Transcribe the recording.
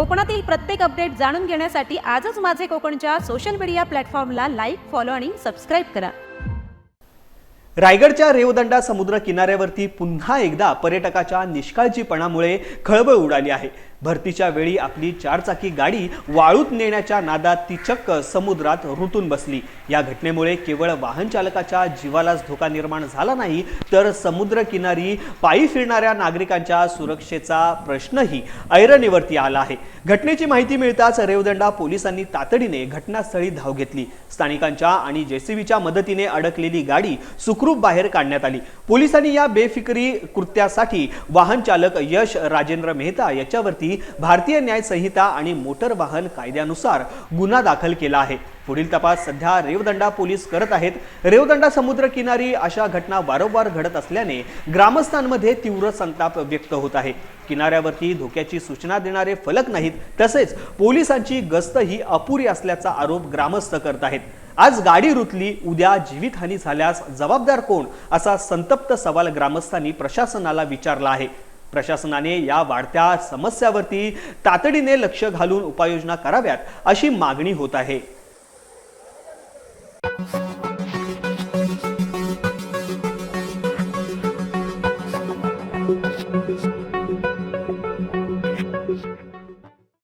कोकणातील प्रत्येक अपडेट जाणून घेण्यासाठी आजच माझे कोकणच्या सोशल मीडिया प्लॅटफॉर्मला लाईक फॉलो आणि सबस्क्राईब करा. रायगडच्या रेवदंडा समुद्र किनाऱ्यावरती पुन्हा एकदा पर्यटकाच्या निष्काळजीपणामुळे खळबळ उडाली आहे. भरतीच्या वेळी आपली चारचाकी गाडी वाळूत नेण्याच्या नादात ती चक्क समुद्रात रुतून बसली. या घटनेमुळे केवळ वाहन चालकाच्या जीवालाच धोका निर्माण झाला नाही तर समुद्र किनारी पायी फिरणाऱ्या नागरिकांच्या सुरक्षेचा प्रश्नही ऐरणीवरती आला आहे. घटनेची माहिती मिळताच रेवदंडा पोलिसांनी तातडीने घटनास्थळी धाव घेतली. स्थानिकांच्या आणि जेसीबीच्या मदतीने अडकलेली गाडी सुखरूप बाहेर काढण्यात आली. पोलिसांनी या बेफिक्री कृत्यासाठी वाहन चालक यश राजेंद्र मेहता याच्यावरती भारतीय न्याय संहिता आणि मोटर वाहन कायद्यानुसार गुन्हा दाखल केला आहे. पुढील तपास सध्या रेवदंडा पोलीस करत आहेत. रेवदंडा समुद्र किनारी अशा घटना वारंवार घडत असल्याने ग्रामस्थांमध्ये तीव्र संताप व्यक्त होत आहे. किनाऱ्यावरती धोक्याची सूचना देणारे फलक नाहीत तसेच पोलिसांची गस्त ही अपुरी असल्याचा आरोप ग्रामस्थ करत आहेत. आज गाडी रुतली उद्या जीवितहानी झाल्यास जबाबदार कोण? असा संतप्त सवाल ग्रामस्थांनी प्रशासनाला विचारला आहे. प्रशासनाने या वाढत्या समस्यावरती तातडीने लक्ष घालून उपाययोजना कराव्यात अशी मागणी होत आहे.